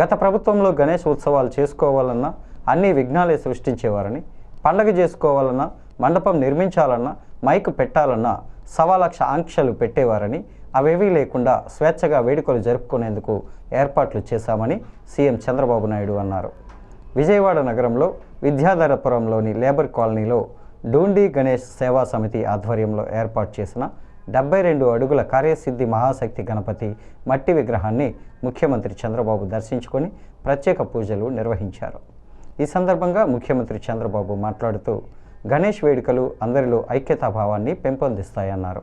గత ప్రభుత్వంలో గణేష్ ఉత్సవాలు చేసుకోవాలన్నా అన్ని విఘ్నాలే సృష్టించేవారని పండగ చేసుకోవాలన్నా మండపం నిర్మించాలన్నా మైకు పెట్టాలన్నా సవా లక్ష ఆంక్షలు పెట్టేవారని అవేవీ లేకుండా స్వేచ్ఛగా వేడుకలు జరుపుకునేందుకు ఏర్పాట్లు చేశామని సీఎం చంద్రబాబు నాయుడు అన్నారు. విజయవాడ నగరంలో విద్యాధరపురంలోని లేబర్ కాలనీలో డూండి గణేష్ సేవా సమితి ఆధ్వర్యంలో ఏర్పాటు చేసిన డెబ్బై రెండు అడుగుల కార్యసిద్ధి మహాశక్తి గణపతి మట్టి విగ్రహాన్ని ముఖ్యమంత్రి చంద్రబాబు దర్శించుకొని ప్రత్యేక పూజలు నిర్వహించారు. ఈ సందర్భంగా ముఖ్యమంత్రి చంద్రబాబు మాట్లాడుతూ గణేష్ వేడుకలు అందరిలో ఐక్యతాభావాన్ని పెంపొందిస్తాయన్నారు.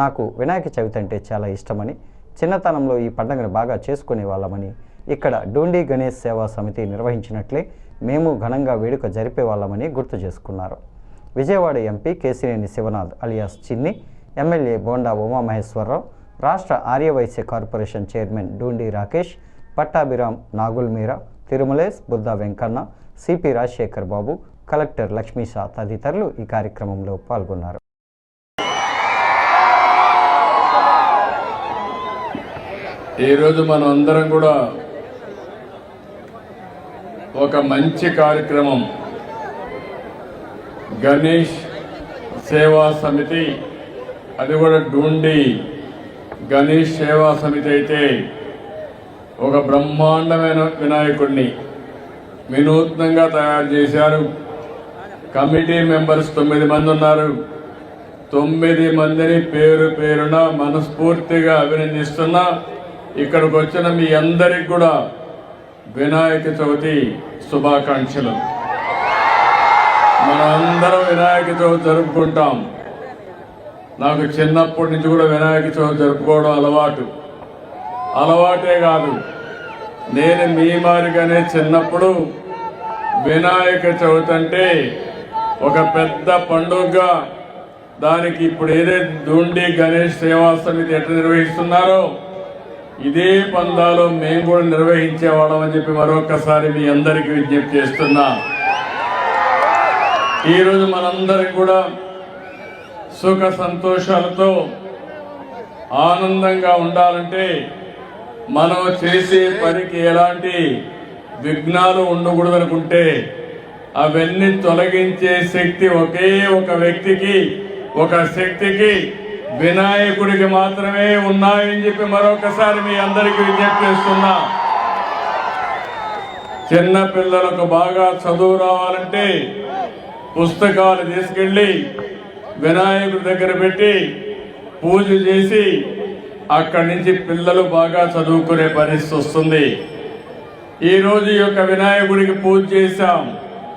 నాకు వినాయక చవితి అంటే చాలా ఇష్టమని చిన్నతనంలో ఈ పండుగను బాగా చేసుకునే వాళ్ళమని ఇక్కడ డూండి గణేష్ సేవా సమితి నిర్వహించినట్లే మేము ఘనంగా వేడుక జరిపే వాళ్ళమని గుర్తు చేసుకున్నారు. Vijayawada MP Kesineni Sivanath alias Chinni MLA Bonda Umamaheswararao రాష్ట్ర Aryavysya corporation chairman Dundi Rakesh Pattabhiram Nagul Meera Tirumales Buddha Venkanna CP Rajasekhar Babu collector Lakshmisha తదితరులు ఈ కార్యక్రమంలో పాల్గొన్నారు. ఈరోజు మనం అందరం కూడా ఒక మంచి కార్యక్రమం గణేష్ సేవా సమితి అది కూడా డూండి గణేష్ సేవా సమితి అయితే ఒక బ్రహ్మాండమైన వినాయకుడిని వినూత్నంగా తయారు చేశారు. కమిటీ మెంబర్స్ తొమ్మిది మంది ఉన్నారు. తొమ్మిది మందిని పేరు పేరున మనస్ఫూర్తిగా అభినందిస్తున్నా ఇక్కడికి వచ్చిన మీ అందరికి కూడా వినాయక చవితి శుభాకాంక్షలు. మనం అందరం వినాయక చవితి జరుపుకుంటాం. నాకు చిన్నప్పటి నుంచి కూడా వినాయక చవితి జరుపుకోవడం అలవాటు. అలవాటే కాదు. నేను మీ మారిగానే చిన్నప్పుడు వినాయక చవితి అంటే ఒక పెద్ద పండుగగా దానికి ఇప్పుడు ఏదైతే దూండి గణేష్ సేవా సమితి ఎట్లా నిర్వహిస్తున్నారో ఇదే పందాలో మేము కూడా నిర్వహించేవాళ్ళం అని చెప్పి మరొకసారి మీ అందరికీ విజ్ఞప్తి చేస్తున్నా. ఈరోజు మనందరికి కూడా సుఖ సంతోషాలతో ఆనందంగా ఉండాలంటే మనం చేసే పనికి ఎలాంటి విఘ్నాలు ఉండకూడదు అనుకుంటే అవన్నీ తొలగించే శక్తి ఒకే ఒక వ్యక్తికి ఒక శక్తికి వినాయకుడికి మాత్రమే ఉన్నాయని చెప్పి మరొకసారి మీ అందరికీ విజ్ఞప్తి చేస్తున్నా. చిన్న పిల్లలకు బాగా చదువు రావాలంటే పుస్తకాలు తీసుకెళ్ళి వినాయకుడి దగ్గర పెట్టి పూజ చేసి అక్కడి నుంచి పిల్లలు బాగా చదువుకునే పరిస్థితి వస్తుంది. ఈ రోజు యొక్క వినాయకుడికి పూజ చేశాం.